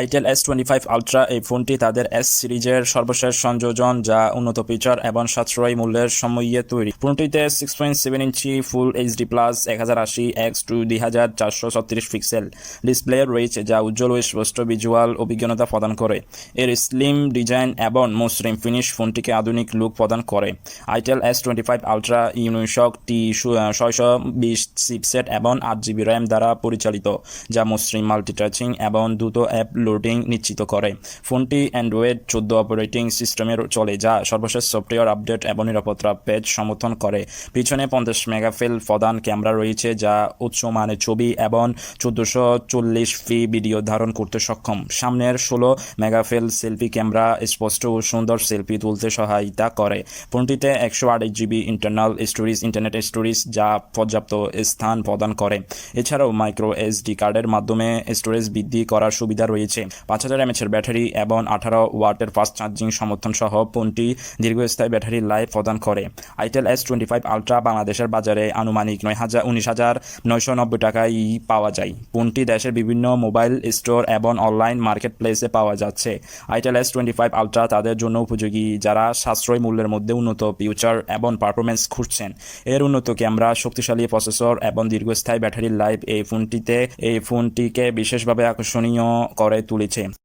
Itel S twenty five ultra এই ফোনটি তাদের এস সিরিজের সর্বশেষ সংযোজন, যা উন্নত ফিচার এবং সাশ্রয়ী মূল্যের সময়ে তৈরি। ফোনটিতে six point seven inch full HD plus এক হাজার আশি এক্স টু দুই হাজার চারশো ছত্রিশ পিক্সেল ডিসপ্লে রয়েছে যা উজ্জ্বল ও স্পষ্ট ভিজুয়াল অভিজ্ঞতা প্রদান করে। এর স্লিম ডিজাইন এবং মসৃণ ফিনিশ ফোনটিকে আধুনিক লুক প্রদান করে। Itel S twenty five ultra Unisoc T ছয়শো বিশ চিপসেট এবং আট জিবি র্যাম দ্বারা পরিচালিত, যা মসৃণ মাল্টিটাচিং এবং দ্রুত অ্যাপ লোডিং নিশ্চিত করে। ফোনটি অ্যান্ড্রয়েড চোদ্দ অপারেটিং সিস্টেমের চলে যা সর্বশেষ সফটওয়্যার আপডেট এবং নিরাপত্তা পেজ সমর্থন করে। পিছনে পঞ্চাশ মেগাফিল প্রধান ক্যামেরা রয়েছে যা উচ্চ মানের ছবি এবং চোদ্দোশো চল্লিশ ফি ভিডিও ধারণ করতে সক্ষম। সামনের ষোলো মেগাফিল সেলফি ক্যামেরা স্পষ্ট ও সুন্দর সেলফি তুলতে সহায়তা করে। ফোনটিতে একশো আট GB internal storage internet storage যা পর্যাপ্ত স্থান প্রদান করে। এছাড়াও মাইক্রো এসডি কার্ডের মাধ্যমে স্টোরেজ বৃদ্ধি করার সুবিধা রয়েছে। পাঁচ হাজার এমএচের ব্যাটারি এবং আঠারো ওয়াটের ফাস্ট চার্জিং সমর্থন সহ ফোনটি দীর্ঘস্থায়ী ব্যাটারি লাইফ প্রদান করে। Itel S twenty five ultra বাংলাদেশের বাজারে আনুমানিক নয় হাজার, উনিশ হাজার নয়শো নব্বই টাকায় পাওয়া যায়। ফোনটি দেশের বিভিন্ন মোবাইল স্টোর এবং অনলাইন মার্কেট প্লেসে পাওয়া যাচ্ছে। Itel S twenty five ultra তাদের জন্য উপযোগী যারা সাশ্রয় মূল্যের মধ্যে উন্নত ফিউচার এবং পারফরমেন্স খুঁজছেন। এর উন্নত ক্যামেরা, শক্তিশালী প্রসেসর এবং দীর্ঘস্থায়ী ব্যাটারি লাইফ এই ফোনটিতে, এই ফোনটিকে বিশেষভাবে আকর্ষণীয় করে tulici